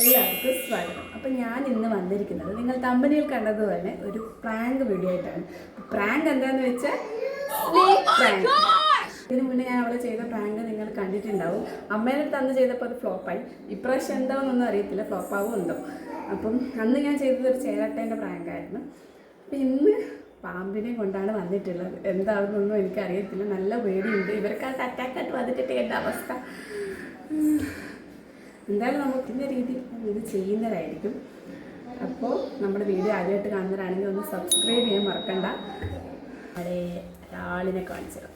എല്ലാവർക്കും സ്വാഗതം. അപ്പം ഞാൻ ഇന്ന് വന്നിരിക്കുന്നത് നിങ്ങൾ തമ്പനിയിൽ കണ്ടതുപോലെ ഒരു പ്രാങ്ക് വീഡിയോ ആയിട്ടാണ്. പ്രാങ്ക് എന്താന്ന് വെച്ചാൽ പ്രാങ്ക്. ഇതിന് മുന്നേ ഞാൻ അവിടെ ചെയ്ത പ്രാങ്ക് നിങ്ങൾ കണ്ടിട്ടുണ്ടാവും. അമ്മേനെ അന്ന് ചെയ്തപ്പോൾ അത് ഫ്ലോപ്പായി ഇപ്രാവശ്യം എന്താണെന്നൊന്നും അറിയത്തില്ല ഫ്ലോപ്പാവും ഉണ്ടോ അപ്പം അന്ന് ഞാൻ ചെയ്തത് ഒരു ചേരട്ടേന്റെ പ്രാങ്കായിരുന്നു അപ്പം ഇന്ന് പാമ്പിനെ കൊണ്ടാണ് വന്നിട്ടുള്ളത്. എന്താണെന്നൊന്നും എനിക്കറിയത്തില്ല. നല്ല പേടിയുണ്ട്. ഇവർക്കായിട്ട് അറ്റാക്കായിട്ട് വന്നിട്ടിട്ട് എന്റെ അവസ്ഥ. എന്തായാലും നമ്മൾ ഇന്ന രീതിയിൽ ഇത് ചെയ്യുന്നതായിരിക്കും അപ്പോൾ നമ്മുടെ വീഡിയോ ആദ്യമായിട്ട് കാണുന്നവരാണെങ്കിൽ ഒന്ന് സബ്സ്ക്രൈബ് ചെയ്യാൻ മറക്കണ്ട. അവിടെ ഒരാളിനെ കാണിച്ചത്.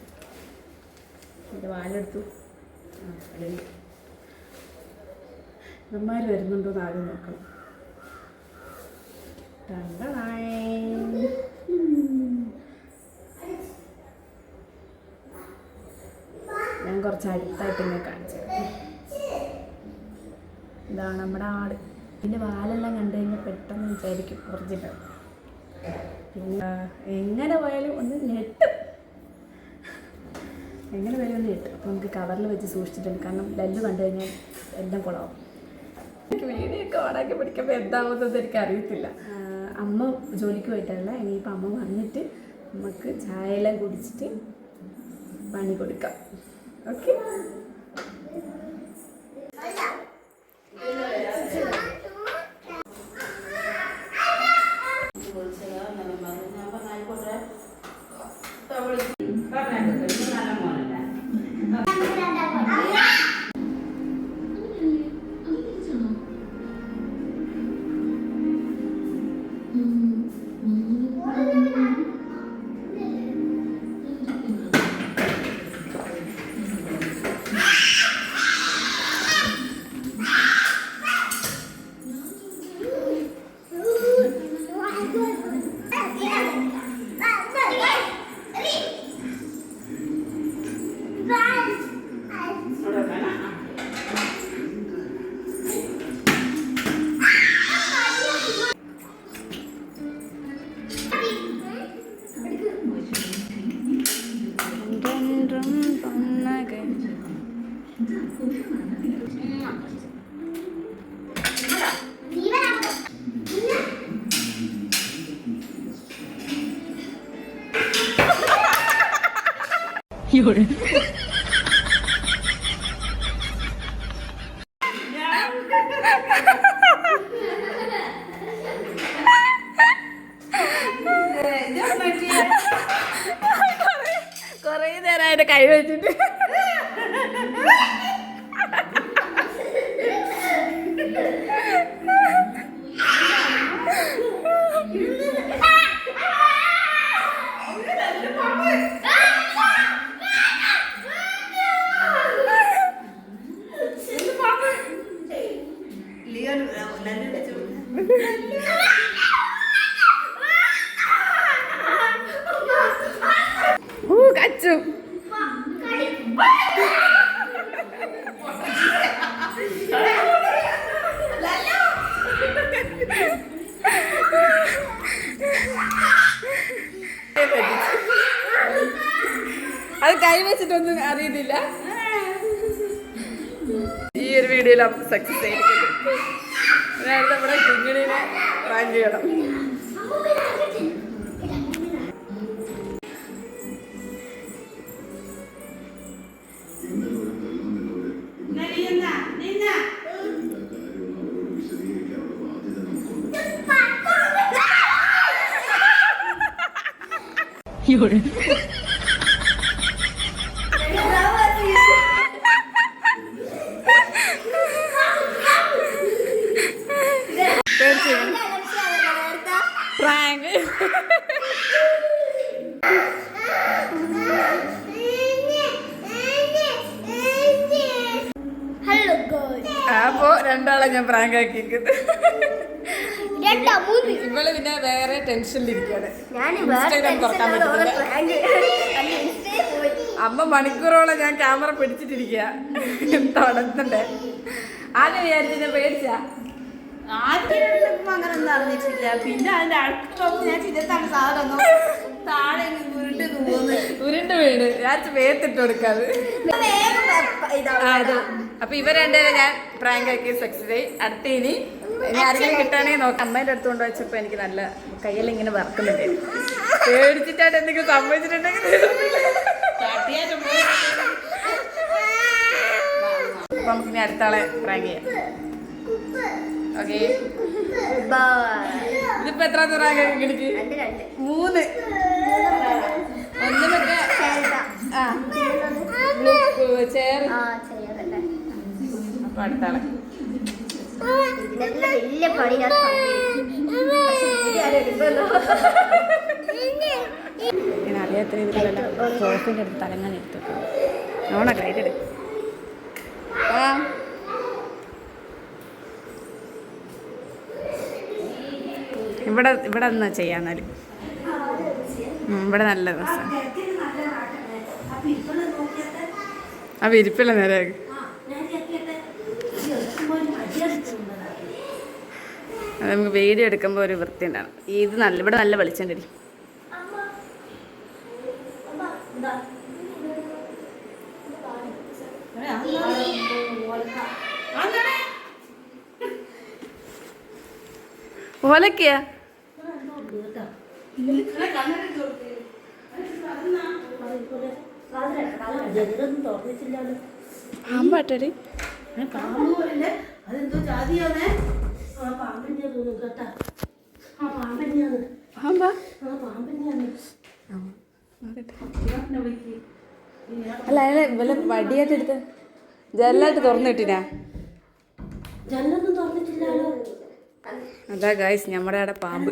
എന്റെ വാലെടുത്തു. ഇവന്മാർ വരുന്നുണ്ടോ എന്ന് ആദ്യം നോക്കണം. ഞാൻ കുറച്ച് അടുത്തായിട്ട് ഇങ്ങനെ കാണിച്ചു. ഇതാണ് നമ്മുടെ ആട്. പിന്നെ വാലെല്ലാം കണ്ടു കഴിഞ്ഞാൽ പെട്ടെന്ന് വിചാരിക്കും ഒറിജിനൽ പിന്നെ എങ്ങനെ പോയാലും ഒന്ന് ഞെട്ടും. എങ്ങനെ പോയാലും ഒന്ന് ഞെട്ടും. അപ്പോൾ നമുക്ക് കവറിൽ വെച്ച് സൂക്ഷിച്ചിട്ടുണ്ട്. കാരണം ലല്ലു കണ്ടു കഴിഞ്ഞാൽ എല്ലാം കുളമാവും എനിക്ക് വീടിയൊക്കെ ഓണാക്കി പിടിക്കുമ്പോൾ എന്താവുന്നത് എനിക്ക് അറിയത്തില്ല. അമ്മ ജോലിക്ക് പോയിട്ടല്ല ഇനിയിപ്പോൾ അമ്മ വന്നിട്ട് നമുക്ക് ചായ എല്ലാം കുടിച്ചിട്ട് പണി കൊടുക്കാം. ഓക്കെ? കുറേ നേരമായിട്ട് കൈ വെച്ചിട്ട്. വെച്ചിട്ടൊന്നും അറിയുന്നില്ല. ഈ ഒരു വീഡിയോയിൽ സക്സസ് ആയിരിക്കും അതായത് നമ്മുടെ കുഞ്ഞിനെ റാങ്ക് ചെയ്യണം. പ്രാങ്ക് രണ്ടാളെ ഞാൻ പ്രാങ്ക് ആക്കിയിരിക്കുന്നത്. ഇവൾ പിന്നെ വേറെ ടെൻഷനിലിരിക്കാണ് ഞാൻ ഇൻസ്റ്റാഗ്രാം തുറക്കാൻ പറ്റുന്നില്ല അമ്മ മണിക്കൂറോളം ഞാൻ ക്യാമറ പിടിച്ചിട്ടിരിക്കുക തുടങ്ങണ്ടേ ആദ്യം വിചാരിച്ചു ഞാൻ പേടിച്ചാ. ആദ്യം അങ്ങനെ ഒന്നും അറിഞ്ഞിട്ടില്ല. പിന്നെ അതിന്റെ അടുത്ത ഞാൻ ചിന്തത്താണ് സാധനം താഴെ ഉരുണ്ട് വീട് വിചാരിച്ച് വേത്തിട്ട് കൊടുക്കാതെ. അപ്പൊ ഇവ രണ്ടുപേരെ ഞാൻ പ്രാങ്ക് ആക്കി സക്സസ് ആയി. അടുത്ത ഇനി ആരെങ്കിലും കിട്ടണേ നോക്കാം. അമ്മേന്റെ അടുത്ത് കൊണ്ട് വെച്ചപ്പോ എനിക്ക് നല്ല കയ്യെല്ലാം ഇങ്ങനെ വറക്കുന്നുണ്ട്. പേടിച്ചിട്ടായിട്ട് എന്തെങ്കിലും സംഭവിച്ചിട്ടുണ്ടെങ്കിൽ അപ്പൊ നമുക്ക് ഇനി അടുത്താളെ പ്രാങ്ക് ചെയ്യാം. ഓക്കെ. ഇതിപ്പോ എത്ര പ്രാങ്ക് രണ്ട്. മൂന്ന്. അപ്പൊ അടുത്ത വലിയ പണി ഞാൻ അറിയാത്ത രീതിയിലല്ല. അടുത്ത് തലങ്ങാൻ എടുത്തു. നോണ ലൈറ്റ് ഇവിടെ ഇവിടെ എന്നാ ചെയ്യാന്നാൽ ഇവിടെ നല്ല രസമാണ് ആ വിരിപ്പില്ല നേരെ. അത് നമുക്ക് വീഡിയോ എടുക്കുമ്പോൾ ഒരു വൃത്തി ഉണ്ടാവും. ഇത് നല്ല ഇവിടെ നല്ല വെളിച്ചം ഓലക്കയാ പാമ്പാട്ടടി അതെന്തോ ജാതിയാണേ ആ കേട്ടാ. ആ പാമ്പാ? ആ അല്ല അയാളെ വല്ല വടിയായിട്ട് എടുത്ത് ജനലായിട്ട് തുറന്നിട്ടിനാ ജനലൊന്നും തുറന്നിട്ടില്ലല്ലോ അതാ ഗായ്സ് നമ്മുടെ അവിടെ പാമ്പ്.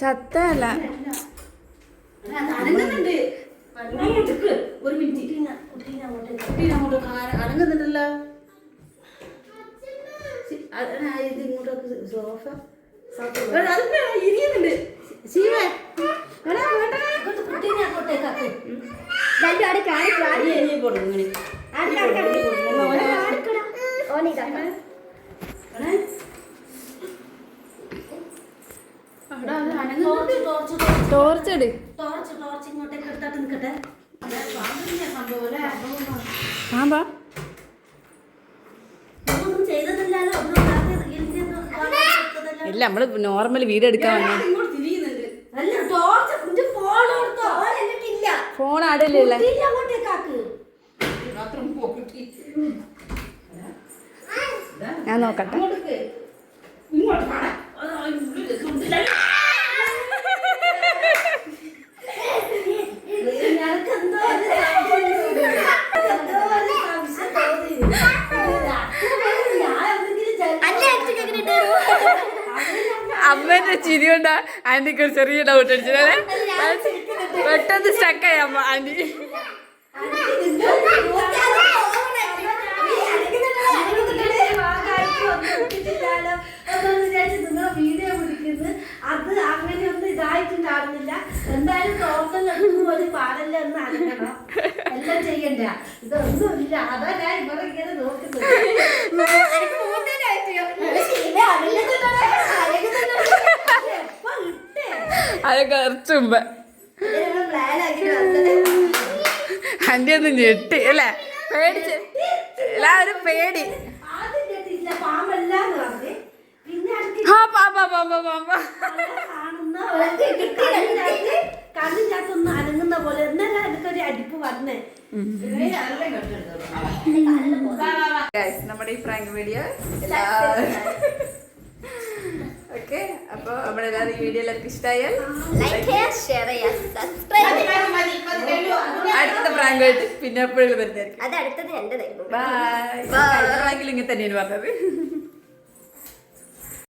ചത്തല്ല ഒരു മിനിറ്റ്. അനങ്ങുന്നുണ്ടല്ലോ. ഇത് ഇങ്ങോട്ടേക്ക് സോഫ. ഇരിക്കുന്നുണ്ട്. ശിവേ. എടാ, വേണ്ട. അങ്ങോട്ട് കുട്ടീനെ അങ്ങോട്ടേക്ക് ആക്ക് രണ്ടും അവിടെ കാണിക്കും നീ എന്നെ കൊടുക്കും ഇങ്ങനെ. എടേ. ടോർച്ച് ടോർച്ച് ടോർച്ച് ഇങ്ങോട്ടേക്ക് എടുത്താട്ട് നിൽക്കട്ടെ. പറ്റത്തില്ലല്ലോ. ഇല്ല നമ്മൾ നോർമൽ വീട് എടുക്കാൻ ഫോൺ ആടല്ലേ ഞാൻ നോക്കട്ടെ. ഇങ്ങോട്ട് വാടാ. അതാ, ഇവിടെ ഇതുണ്ട്. ഞങ്ങൾക്ക് എന്തോ ഒരു സംശയം എന്തോ ഒരു സംശയം തോന്നി. ഞാൻ എന്തെങ്കിലും ചെയ്ത- അല്ല ആക്ടിങ് എങ്ങനെ ഉണ്ടായിരുന്നു അമ്മേന്റെ ചിരി കൊണ്ടാ ആന്റിക്ക് ഒരു ചെറിയ ഡൗട്ട് അടിച്ചതല്ലേ പെട്ടെന്ന് സ്റ്റക്കായി അമ്മ ആന്റി. അത് അങ്ങനെയൊന്നും ഇതായിട്ടുണ്ടാവുന്നില്ല എന്തായാലും പാടല്ല എന്ന് അറിയണം എല്ലാം ചെയ്യണ്ട ഇതൊന്നുമില്ല അതാ ഞാൻ ഇവിടെ ഇങ്ങനെ നോക്കുന്നത് അത് കുറച്ച് മുമ്പ് പ്ലാൻ ആക്കിട്ട് വന്നത് ആന്റി ഒന്ന് ഞെട്ടി അല്ലേ? പേടിച്ച്. എല്ലാവരും പേടി. ആ പാമ്പാ പാമ്പാ പാമ്പാ കാണുന്ന കണ്ണിനകത്തൊന്ന് അനങ്ങുന്ന പോലെ എന്നാലും അടിപ്പ് വന്നേ. നമ്മുടെ ഈ പ്രാങ്ക് വീഡിയോ അപ്പോൾ നമ്മുടെ എല്ലാവരും ഈ വീഡിയോ എല്ലാവർക്കും ഇഷ്ടമായാൽ ലൈക്ക് ചെയ്യ ഷെയർ ചെയ്യുക സബ്സ്ക്രൈബ് ചെയ്യുക മതി, മതി, വെള്ളു, അത് അടുത്ത പ്രാങ്ക് ആയിട്ട് പിന്നെ എപ്പോഴും വരുന്നതായിരിക്കും. അത് അടുത്തത് എന്റെ ബൈ. പ്രാങ്കിൽ ഇങ്ങനെ തന്നെയാണ് പറഞ്ഞത്.